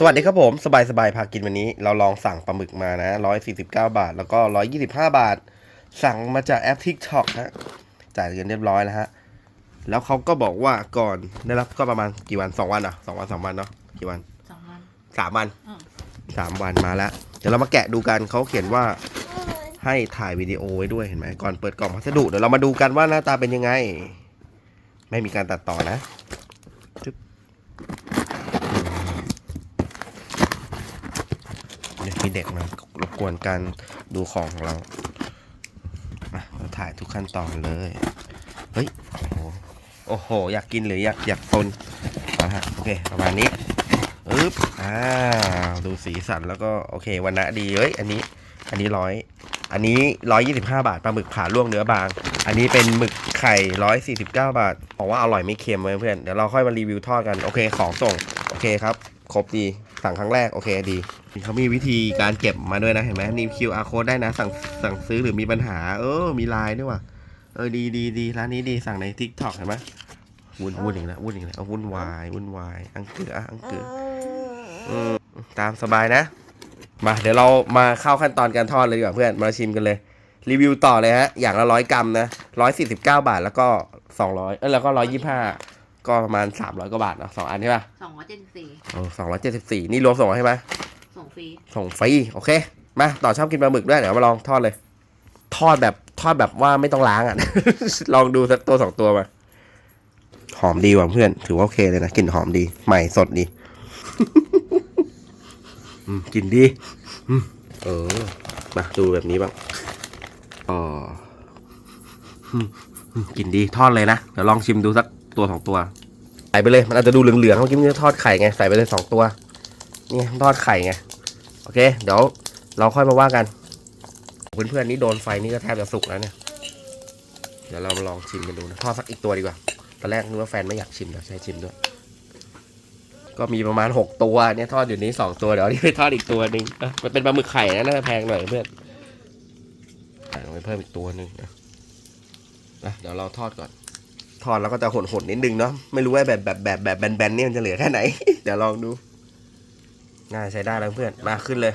สวัสดีครับผมสบายสบายพากินวันนี้เราลองสั่งปลาหมึกมานะร้อยสี่สิบเก้าบาท แล้วก็ร้อยยี่สิบห้าบาท สั่งมาจากแอป TikTok ฮะจ่ายเงินเรียบร้อยแล้วฮะ แล้วเขาก็บอกว่าก่อนได้รับก็ประมาณกี่วันสองวันอะสองวันสามวันเนาะกี่วันสองวันสามวันอืมสามวันมาแล้ว เดี๋ยวเรามาแกะดูกันเขาเขียนว่าให้ถ่ายวิดีโอไว้ด้วยเห็นไหมก่อนเปิดกล่องพัสดุเดี๋ยวเรามาดูกันว่าหน้าตาเป็นยังไง ไม่มีการตัดต่อนะจึ๊บเดี๋ยว มีเด็กมารบกวนการดูของของเราเราถ่ายทุกขั้นตอนเลย เฮ้ย โอ้โห โอ้โห อยากกินหรืออยากอยากซนเอาฮะโอเค ประมาณนี้อึ๊บอ่าดูสีสันแล้วก็โอเควันนะดีเอ้ย อันนี้ อันนี้ร้อย อันนี้ร้อยยี่สิบห้าบาท ปลาหมึกผ่าล่วงเนื้อบาง อันนี้เป็นหมึกไข่ร้อยสี่สิบเก้าบาท บอกว่าอร่อยไม่เค็มเลยเพื่อน เดี๋ยวเราค่อยมารีวิวทอดกัน โอเค ของส่ง โอเคครับ ครบดี สั่งครั้งแรก โอเคดี เขามีวิธีการเก็บมาด้วยนะ เห็นไหมนี่ QR code ได้นะ สั่งสั่งซื้อหรือมีปัญหา เออ มีไลน์ด้วยว่ะ เออ ดีดีดีร้านนี้ดี สั่งใน TikTok เห็นไหมวุ่นวุ่นอย่างนี้วุ่นอย่างนี้เอาวุ่นวายวุ่นวาย อังเกืออังเกืออืมตามสบายนะ มา เดี๋ยวเรามาเข้าขั้นตอนการทอดเลยดีกว่าเพื่อน มาชิมกันเลย รีวิวต่อเลยฮะ อย่างละร้อยกรัมนะร้อยสี่สิบเก้าบาทแล้วก็สองร้อยเออแล้วก็ร้อยยี่ห้า ก็ประมาณสามร้อยกว่าบาทเนาะสองอันใช่ป่ะสองร้อยเจ็ดสิบสี่โอ้สองร้อยเจ็ดสิบสี่นี่รวมส่งใช่ไหมส่งฟรีส่งฟรีโอเค มาต่อชอบกินปลาหมึกด้วยเดี๋ยวมาลองทอดเลย ทอดแบบทอดแบบว่าไม่ต้องล้างอะ ลองดูสักตัวสองตัวมา หอมดีว่ะเพื่อน ถือว่าโอเคเลยนะกลิ่นหอมดี ใหม่สดดีอืมกลิ่นดีอืมเออ มาดูแบบนี้บ้างอ๋ออืมอืมกลิ่นดีทอดเลยนะ เดี๋ยวลองชิมดูสัก ตัวสองตัว ใส่ไปเลยมันอาจจะดูเหลืองๆเมื่อกี้มันทอดไข่ไงใส่ไปเลยสองตัวนี่ทอดไข่ไงโอเค เดี๋ยวเราค่อยมาว่ากันเพื่อนๆนี่โดนไฟนี่ก็แทบจะสุกแล้วเนี่ยเดี๋ยวเรามาลองชิมกันดูนะทอดสักอีกตัวดีกว่าตอนแรกนึกว่าแฟนไม่อยากชิมเดี๋ยวใช้ชิมด้วย ก็มีประมาณหกตัวเนี่ยทอดอยู่นี้สองตัวเดี๋ยวนี่ไปทอดอีกตัวหนึ่งมันเป็นปลาหมึกไข่นะน่าจะแพงหน่อยเพื่อนใส่ลงไปเพิ่มอีกตัวหนึ่งนะเดี๋ยวเราทอดก่อน ทอดแล้วก็จะหดๆนิดนึงเนาะไม่รู้ว่าแบบแบบแบบแบบแบนๆนี่มันจะเหลือแค่ไหน เดี๋ยวลองดูน่าใช้ได้แล้วเพื่อนมาขึ้นเลย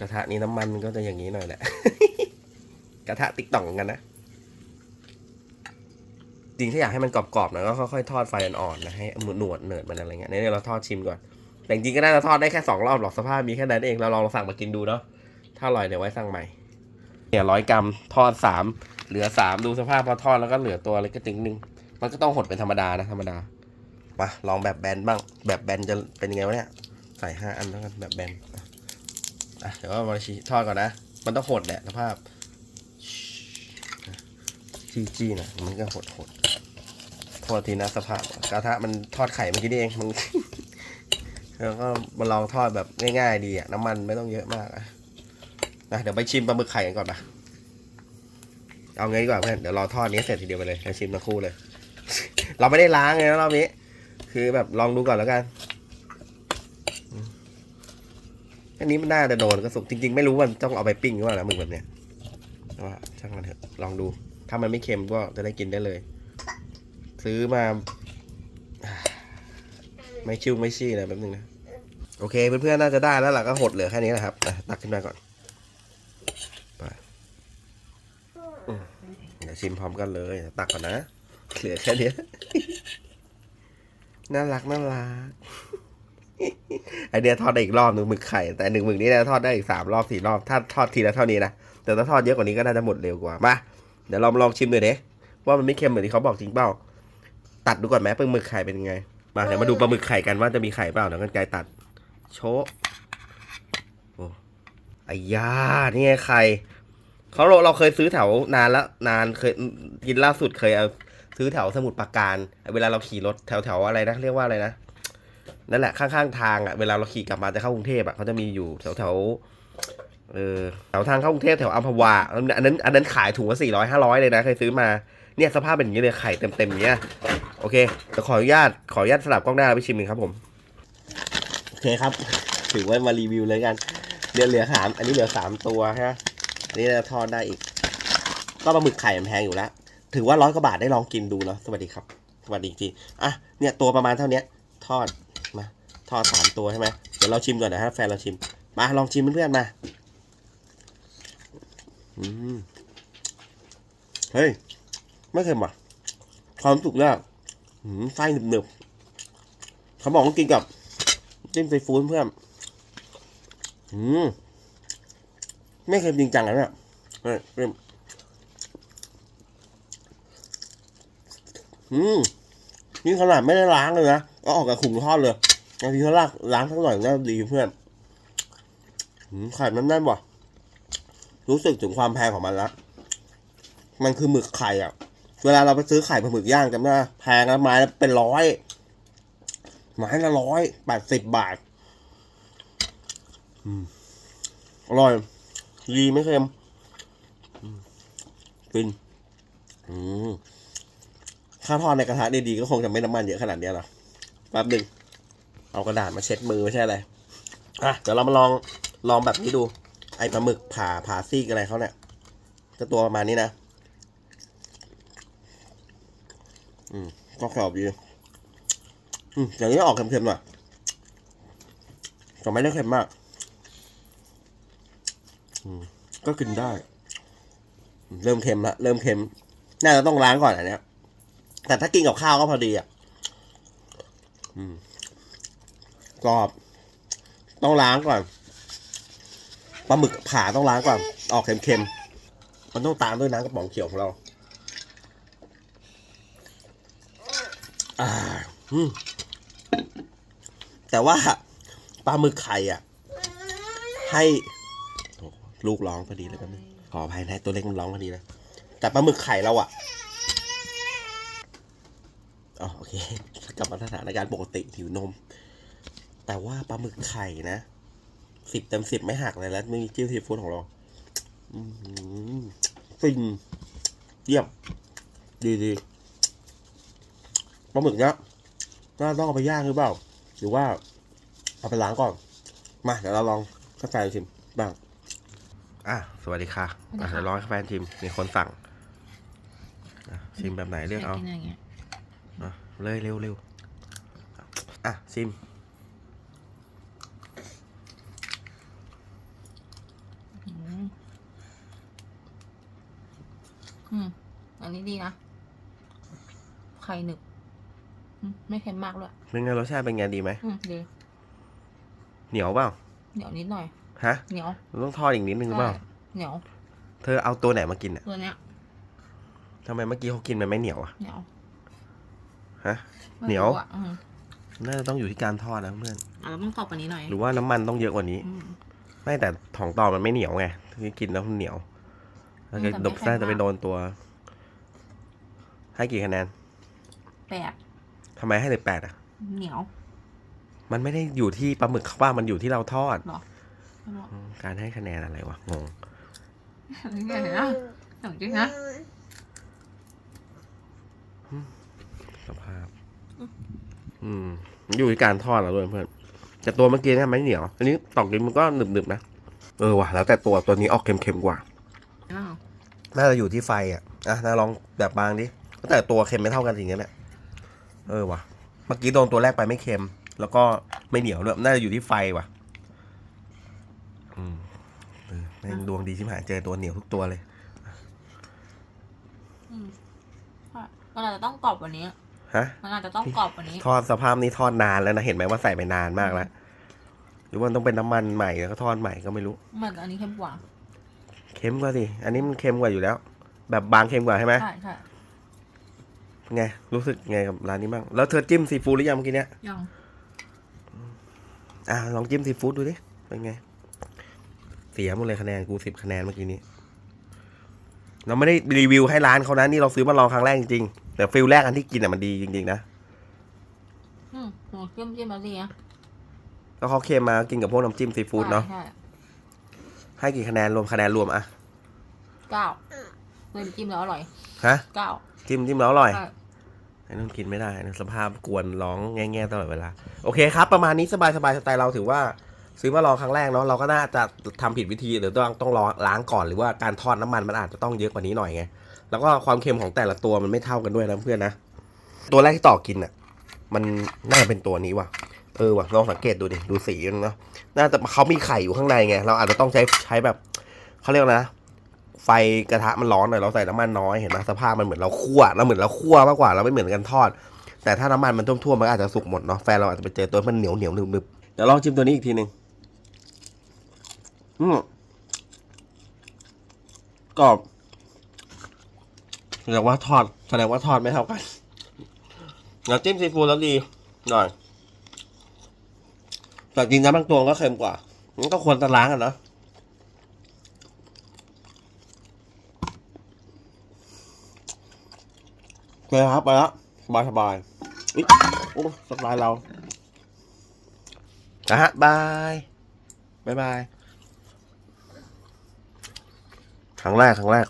กระทะนี้น้ำมันมันก็จะอย่างนี้หน่อยแหละกระทะติ๊กต่องกันนะจริงถ้าอยากให้มันกรอบๆนะก็ค่อยๆทอดไฟอ่อนๆนะให้หนวดเนิดมันอะไรเงี้ยเนี่ยเราทอดชิมก่อนแต่จริงก็น่าจะทอดได้แค่สองรอบหรอกสภาพมีแค่นั้นเองเราลองสั่งมากินดูเนาะถ้าอร่อยเดี๋ยวไว้สั่งใหม่เนี่ยร้อยกรัมทอดสาม เหลือสามดูสภาพพอทอดแล้วก็เหลือตัวเล็กก็ติงนึง มันก็ต้องหดเป็นธรรมดานะ ธรรมดามาลองแบบแบนบ้าง แบบแบนจะเป็นยังไงวะเนี่ย ใส่ห้าอันแล้วกันแบบแบนอะเดี๋ยวก็มาชี้ทอดก่อนนะ มันต้องหดแหละสภาพจี้จี้นะมันก็หดหดโทษทีนะสภาพกระทะมันทอดไข่เมื่อกี้นี่เองมันแล้วก็มาลองทอดแบบง่ายๆดีอะน้ำมันไม่ต้องเยอะมากอะนะเดี๋ยวไปชิมปลาหมึกไข่กันก่อนนะ เอางี้ดีกว่าเพื่อน เดี๋ยวรอทอดนี้เสร็จทีเดียวไปเลยแล้วชิมทั้งคู่เลย เราไม่ได้ล้างเลยนะรอบนี้ คือแบบลองดูก่อนแล้วกัน อันนี้มันน่าจะโดนก็สุกจริง ๆ ไม่รู้ว่ามันต้องเอาไปปิ้งหรือเปล่านะมึกแบบเนี้ยว่าช่างมันเถอะ ลองดู ถ้ามันไม่เค็มก็จะได้กินได้เลย ซื้อมา ไม่ชิวไม่ชี้นะแป๊บนึงนะ โอเคเพื่อนๆน่าจะได้แล้วล่ะก็หดเหลือแค่นี้แหละครับตักขึ้นมาก่อนไปอืมเดี๋ ยวชิมพร้อมกันเลย ตักก่อนนะเหลือแค่เนี้ยน่ารักน่ารักไอเนี้ยทอดได้อีกรอบหนึ่งหมึกไข่ แต่หนึ่งหมึกนี้นะทอดได้อีกสามรอบสี่รอบ ถ้าทอดทีละเท่านี้นะแต่ถ้าทอดเยอะกว่านี้ก็น่าจะหมดเร็วกว่ามาเดี๋ยวเรามาลองชิมหน่อยเด้ว่ามันไม่เค็มเหมือนที่เขาบอกจริงเปล่าตัดดูก่อนไหมปลาหมึกไข่เป็นยังไงมาเดี๋ยวมาดูปลาหมึกไข่กันว่าจะมีไข่เปล่าเดี๋ยวกันไกลตัด โชะโอ้ไอ้ยานี่ไงไข่ เขาเราเราเคยซื้อแถวนานแล้วนานเคยกินล่าสุดเคยเอาซื้อแถวสมุทรปราการ เวลาเราขี่รถแถวแถวอะไรนะเรียกว่าอะไรนะนั่นแหละข้างๆทางอะเวลาเราขี่กลับมาจะเข้ากรุงเทพอะเขาจะมีอยู่แถวแถวเออแถวทางเข้ากรุงเทพแถวอัมพวาอันนั้นอันนั้นขายถุงละสี่ร้อยห้าร้อยเลยนะเคยซื้อมาเนี่ยสภาพเป็นอย่างนี้เลยไข่เต็มๆอย่างเงี้ยโอเคเดี๋ยวขออนุญาตขออนุญาตสลับกล้องหน้าไปชิมหนึ่งครับผมโอเคครับ ถือว่ามารีวิวเลยกันเหลือเหลือสามอันนี้เหลือสามตัวฮะ อันนี้จะทอดได้อีก ก็ปลาหมึกไข่มันแพงอยู่แล้ว ถือว่าร้อยกว่าบาทได้ลองกินดูเนาะ สวัสดีครับ สวัสดีจริงๆอะ เนี่ยตัวประมาณเท่านี้ทอด มา ทอดสามตัวใช่ไหมเดี๋ยวเราชิมก่อนนะฮะแฟนเราชิม มาลองชิมเพื่อนๆมา อืม เฮ้ย ไม่เค็มอะ ความสุกเนี่ยไส้หนึบๆเขาบอกต้องกินกับจิ้มซีฟู้ดเพื่อน อืม ไม่เค็มจริงจังอะเนี่ยเฮ้ยเพิ่มอืมนี่ขนาดไม่ได้ล้างเลยนะก็ออกกับขุงทอดเลยบางทีเขาลากล้างสักหน่อยน่าดีเพื่อนไข่มันแน่นว่ะรู้สึกถึงความแพงของมันละมันคือหมึกไข่อะ เวลาเราไปซื้อไข่ปลาหมึกย่างจำได้ปะแพงนะไม้ละเป็นร้อยไม้ละร้อยแปดสิบบาท อืมอร่อย ดีไม่เค็มฟินอืมถ้าวทอดในกระทะดีๆก็คงจะไม่น้ำมันเยอะขนาดนี้หรอกแป๊บหนึ่งเอากระดาษมาเช็ดมือไม่ใช่อะไรอะเดี๋ยวเรามาลองลองแบบนี้ดู ไอปลาหมึกผ่าผ่าซีกอะไรเขาเนี่ยจะตัวประมาณนี้นะ อืมก็กรอบดีอืมอย่างนี้ออกเค็มๆหน่อยแต่ไม่ได้เค็มมาก ก็กินได้ เริ่มเค็มละเริ่มเค็ม น่าจะต้องล้างก่อนอันเนี้ย แต่ถ้ากินกับข้าวก็พอดีอะกรอบ ต้องล้างก่อนปลาหมึกผ่าต้องล้างก่อน ออกเค็มๆ มันต้องตามด้วยน้ำกระป๋องเขียวของเราแต่ว่าปลาหมึกไข่อะ ให้ ลูกร้องพอดีเลยแป๊บนึงขออภัยนะตัวเล็กมันร้องพอดีเลยแต่ปลาหมึกไข่เราอะอ๋อโอเคกลับมาสถานการณ์ปกติหิวนม แต่ว่าปลาหมึกไข่นะสิบเต็มสิบไม่หักเลยแล้วไม่มีจิ้มซีฟู้ดของเราฟินเยี่ยมดีดีปลาหมึกเนี้ยน่าต้องเอาไปย่างหรือเปล่า หรือว่าเอาไปล้างก่อน มาเดี๋ยวเราลองกาแฟชิมบ้าง อะสวัสดีค่ะสวัสดีค่ะเดี๋ยวลองกาแฟชิมมีคนสั่งอะชิมแบบไหนเลือกเอายกินอย่างเงี้ยอะเลยเร็วเร็วอะชิมอืมอืมอันนี้ดีนะไข่หนึบอืมไม่เค็มมากเลยเป็นไงรสชาติเป็นไงดีไหมอืมดีเหนียวเปล่าเหนียวนิดหน่อย ฮะเหนียวต้องทอดอีกนิดนึงหรือเปล่าใช่เหนียว เธอเอาตัวไหนมากินอะตัวเนี้ยทำไมเมื่อกี้เขากินมันไม่เหนียวอะ เหนียวฮะไม่เหนียวรู้อะอืมน่าจะต้องอยู่ที่การทอดนะเพื่อน อะเราต้องกรอบกว่านี้หน่อยหรือว่าน้ำมันต้องเยอะกว่านี้ อืม ไม่แต่ของตอมันไม่เหนียวไงที่กินแล้วมันเหนียวแล้วก็แต่ไม่ดบแข็งน่าจะไปมาก โดนตัว ให้กี่คะแนนแปดทำไมให้เลยแปดอะ เหนียว มันไม่ได้อยู่ที่ปลาหมึกเขาว่ามันอยู่ที่เราทอดหรอไม่รู้อืม การให้คะแนนอะไรวะ งงเห็นนะจริงนะสภาพ อืม อยู่ที่การทอดเราด้วยเพื่อนแต่ตัวเมื่อกี้เนี่ยไม่เหนียว อันนี้ตอกกินมันก็หนึบๆนะ เออว่ะ แล้วแต่ตัวตัวนี้ออกเค็มๆกว่าอ้าวน่าจะอยู่ที่ไฟอะ อะน่าลองแบบบางดิแต่ตัวเค็มไม่เท่ากันอย่างเงี้ยแหละเออว่ะ เมื่อกี้โดนตัวแรกไปไม่เค็ม แล้วก็ไม่เหนียวด้วยน่าจะอยู่ที่ไฟว่ะ อืมเออแม่งดวงดีชิบหายเจอตัวเหนียวทุกตัวเลย อืมใช่มันอาจจะต้องกรอบกว่านี้ ฮะ มันอาจจะต้องกรอบกว่านี้ ทอดสภาพนี้ทอดนานแล้วนะเห็นไหมว่าใส่ไปนานมากแล้ว หรือว่ามันต้องเป็นน้ำมันใหม่แล้วก็ทอดใหม่ก็ไม่รู้ มันอันนี้เค็มกว่า เค็มกว่าสิ อันนี้มันเค็มกว่าอยู่แล้ว แบบบางเค็มกว่าใช่ไหมใช่ใช่ไง รู้สึกไงกับร้านนี้บ้าง แล้วเธอจิ้มซีฟู้ดหรือยังเมื่อกี้เนี้ยยังอะลองจิ้มซีฟู้ดดูดิ เป็นไง เสียหมดเลยคะแนนกูสิบคะแนนเมื่อกี้นี้ เราไม่ได้รีวิวให้ร้านเขานะนี่เราซื้อมาลองครั้งแรกจริงๆแต่ฟิลแรกอันที่กินอะมันดีจริงๆนะอืมหนูจิ้มจิ้มแล้วดีนะแล้วเขาเค็มมากินกับพวกน้ำจิ้มซีฟู้ดเนาะใช่ให้กี่คะแนนรวมคะแนนรวมอะเก้าเลยจิ้มแล้วอร่อยฮะเก้าจิ้มจิ้มแล้วอร่อยใช่ไอ้นั่นกินไม่ได้นะสภาพกวนร้องแง่ๆตลอดเวลา โอเคครับ ประมาณนี้สบายสบายสไตล์เราถือว่า ซื้อมาลองครั้งแรกเนาะเราก็น่าจะทำผิดวิธีหรือต้องต้องรอล้างก่อนหรือว่าการทอดน้ำมันมันอาจจะต้องเยอะกว่านี้หน่อยไงแล้วก็ความเค็มของแต่ละตัวมันไม่เท่ากันด้วยนะเพื่อนนะตัวแรกที่ต่อกินอะ มันน่าจะเป็นตัวนี้ว่ะเออว่ะลองสังเกตดูดิดูสีมันเนาะน่าจะเขามีไข่อยู่ข้างในไงเราอาจจะต้องใช้ใช้แบบเขาเรียกว่านะ ไฟกระทะมันร้อนหน่อยเราใส่น้ำมันน้อยเห็นไหมสภาพมันเหมือนเราคั่วเราเหมือนเราคั่วมากกว่าเราไม่เหมือนกันทอด แต่ถ้าน้ำมันมันท่วมๆมันอาจจะสุกหมดเนาะแฟนเราอาจจะไปเจอตัวมันเหนียวเหนียวนึบๆเดี๋ยวลองชิมตัวนี้อีกทีหนึ่ง อืมกรอบแสดงว่าทอดแสดงว่าทอดไม่เท่ากันน้ำจิ้มซีฟู้ดแล้วดีหน่อย แต่จริงน้ำบางตัวก็เค็มกว่ามันก็ควรจะล้างกันนะโอเคครับไปแล้วสบายสบายอุ๊ยโอ้สบายเรานะฮะบายบายบาย ครั้งแรกครั้งแรก